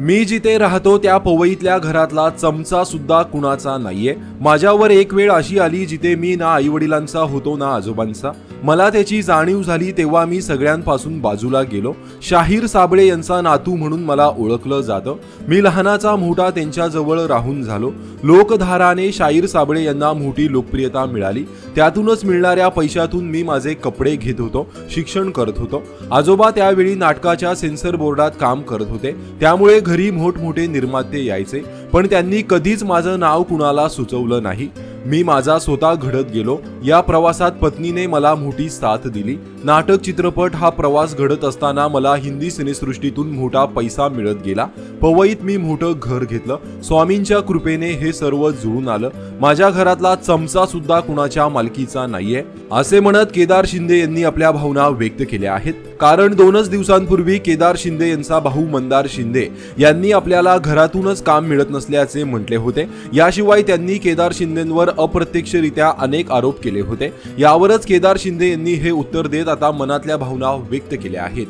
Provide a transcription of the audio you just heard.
मी जिथे राहतो त्या पवईतल्या घरातला चमचा सुद्धा कुणाचा नाहीये. माझ्यावर एक वेळ अशी आली जिथे मी ना आईवडिलांचा होतो ना आजोबांचा. मला त्याची जाणीव झाली तेव्हा मी सगळ्यांपासून बाजूला गेलो. शाहीर साबळे यांचा नातू म्हणून मला ओळखलं जातं. मी लहानाचा मोठा त्यांच्याजवळ राहून झालो. लोकधाराने शाहीर साबळे यांना मोठी लोकप्रियता मिळाली. त्यातूनच मिळणाऱ्या पैशातून मी माझे कपडे घेत होतो शिक्षण करत होतो. आजोबा त्यावेळी नाटकाच्या सेन्सर बोर्डात काम करत होते. त्यामुळे घरी मोठमोठे निर्माते यायचे. पण त्यांनी कधीच माझं नाव कुणाला सुचवलं नाही. मी माझा स्वतः घडत गेलो. या प्रवासात पत्नीने मला मोठी साथ दिली. नाटक चित्रपट हा प्रवास घडत असताना मला हिंदी सिनेसृष्टीतून मोठा पैसा मिळत गेला. पवईत मी मोठं घर घेतलं. स्वामींच्या कृपेने हे सर्व जुळून आलं. माझ्या घरातला चमचा सुद्धा कुणाच्या मालकीचा नाहीये. असे म्हणत केदार शिंदे यांनी आपल्या भावना व्यक्त केल्या आहेत. कारण दोनच दिवसांपूर्वी केदार शिंदे यांचा भाऊ मंदार शिंदे यांनी आपल्याला घरातूनच काम मिळत नसल्याचे म्हटले होते. याशिवाय त्यांनी केदार शिंदेंवर अप्रत्यक्षरित्या अनेक आरोप केले होते. यावरच केदार शिंदे यांनी हे उत्तर देत आता मनातल्या भावना व्यक्त केल्या आहेत.